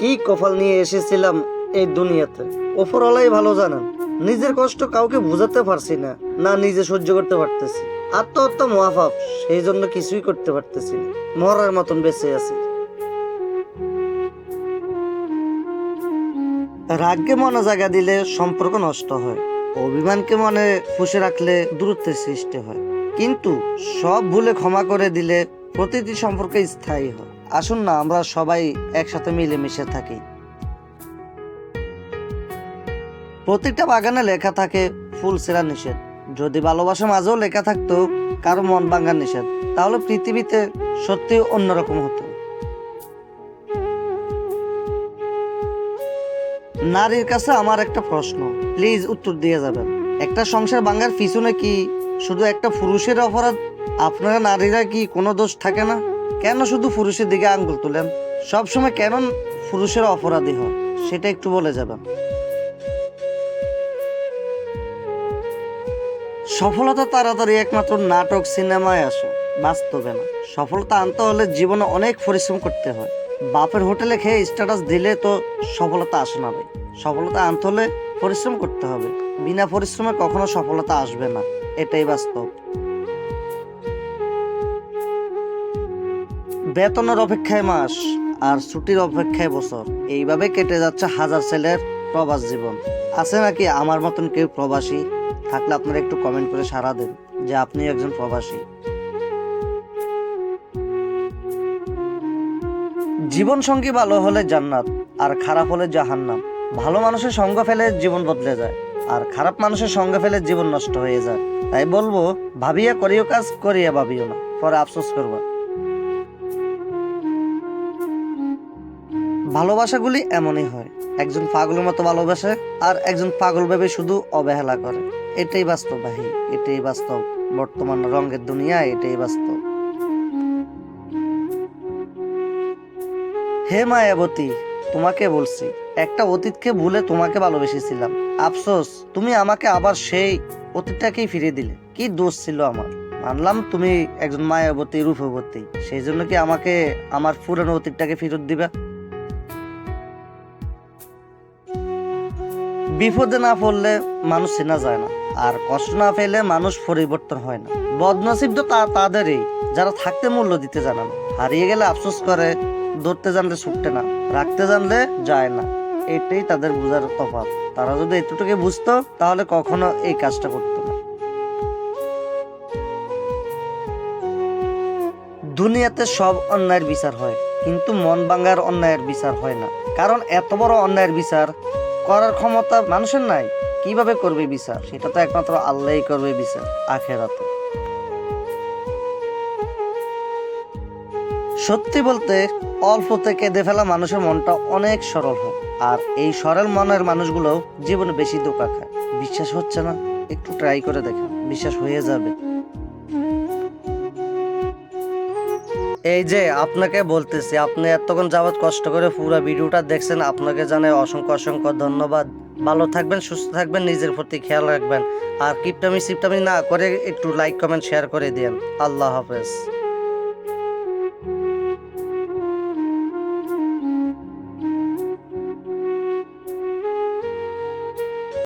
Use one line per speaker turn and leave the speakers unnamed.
কি কপাল নিয়ে এসেছিলাম এই দুনিয়াতে? ওপরওয়ালাই ভালো জানেন, নিজের কষ্ট কাউকে বোঝাতে পারছি না না নিজে সহ্য করতে পারতেছি। আত্মহত্যা মহাপাপ, সেই জন্য কিছুই করতে পারতেছি না, মরার মতন বেঁচে আছি। রাগকে মনে জায়গা দিলে সম্পর্ক নষ্ট হয়, অভিমানকে মনে পুষে রাখলে দূরত্বের সৃষ্টি হয়। কিন্তু সব ভুলে ক্ষমা করে দিলে প্রতিটি সম্পর্কে স্থায়ী হয়। আসুন না, আমরা সবাই একসাথে মিলেমিশে থাকি। প্রত্যেকটা বাগানে লেখা থাকে, ফুল সেরা নিষেধ। যদি ভালোবাসা মাঝেও লেখা থাকতো, কারও মন ভাঙা নিষেধ। তাহলে পৃথিবীতে সত্যি অন্যরকম হতো। নারীর কাছে আমার একটা প্রশ্ন, প্লিজ উত্তর দিয়ে যাবেন। একটা সংসার ভাঙার পিছনে কি শুধু একটা পুরুষের অপরাধ? আপনারা নারীরা কি কোনো দোষ থাকে না? কেন শুধু পুরুষের দিকে আঙ্গুল তুলেন? সবসময় কেন পুরুষের অপরাধী হয় সেটা একটু বলে যাবেন। সফলতা তাড়াতাড়ি একমাত্র নাটক সিনেমায় আসে, বাস্তবে না। সফলতা আনতে হলে জীবনে অনেক পরিশ্রম করতে হয়। বাপের হোটেলে খেয়ে স্ট্যাটাস দিলে তো সফলতা আসে না ভাই। সফলতা আনতে হলে পরিশ্রম করতে হবে। বিনা পরিশ্রমে কখনো সফলতা আসবে না। এটাই বাস্তব। বেতনের অপেক্ষায় মাস আর ছুটির অপেক্ষায় বছর। এইভাবে কেটে যাচ্ছে হাজার ছেলের প্রবাস জীবন। আছে নাকি আমার মতন কেউ প্রবাসী? থাকলে আপনারা একটু কমেন্ট করে সাড়া দেন যে আপনি একজন প্রবাসী। জীবন সঙ্গী ভালো হলে জান্নাত, আর খারাপ হলে জাহান্নাম। ভালো মানুষের সঙ্গ ফেলে জীবন বদলে যায়, আর খারাপ মানুষের সঙ্গ ফেলে জীবন নষ্ট হয়ে যায়। তাই বলব, ভাবিয়া করিও কাজ, করিয়া ভাবিও না, পরে আফসোস করবা। ভালোবাসাগুলি এমনই হয়। একজন পাগলের মতো ভালোবাসে আর একজন পাগল ভেবে শুধু অবহেলা করে। এটাই বাস্তব ভাই, এটাই বাস্তব। বর্তমান রঙের দুনিয়া এটাই বাস্তব। হে মায়াবতী, তোমাকে বলছি, একটা অতীতকে ভুলে তোমাকে ভালোবেসেছিলাম। আফসোস, তুমি আমাকে আবার সেই অতীতটাকেই ফিরিয়ে দিলে। কি দোষ ছিল আমার? মানলাম তুমি একজন মায়াবতী, রূপবতী। সেই জন্য কি আমাকে আমার পুরানো অতীতটাকে ফেরত দিবে? বিপদে না পড়লে মানুষ চেনা যায় না, আর কষ্ট না পেলে মানুষ পরিবর্তন হয় না। বদনসিব তো তা তাদেরই, যারা থাকতে মূল্য দিতে জানে না। হারিয়ে গেলে আফসোস করে, ধরতে জানলে ছুটতে না, রাখতে জানলে যায় না। এটাই তাদের বোঝার তফাৎ। তারা যদি এতটুকু বুঝতো, তাহলে কখনো এই কাজটা করতো না। দুনিয়াতে সব অন্যায়ের বিচার হয়, কিন্তু মন ভাঙার অন্যায়ের বিচার হয় না। কারণ এত বড় অন্যায়ের বিচার করার ক্ষমতা মানুষের নাই। কীভাবে করবে বিচার? সেটা তো একমাত্র আল্লাহই করবে বিচার, আখেরাতে। সত্যি বলতে অল্পতে কেঁদে ফেলা মানুষের মনটা অনেক সরল হয়। আর এই সরল মনের মানুষগুলো জীবনে বেশি ধোকা খায়। বিশ্বাস হচ্ছে না? একটু ট্রাই করে দেখেন। বিশ্বাস হয়ে যাবে। এই যে আপনাকে বলতেছি, আপনি এতক্ষণ যাবৎ কষ্ট করে পুরো ভিডিওটা দেখছেন, আপনাকে জানাই অসংখ্য অসংখ্য ধন্যবাদ। ভালো থাকবেন, সুস্থ থাকবেন, নিজের প্রতি খেয়াল রাখবেন। আর কিপটামি সিপটামি না করে একটু লাইক কমেন্ট শেয়ার করে দিন আল্লাহ হাফেজ।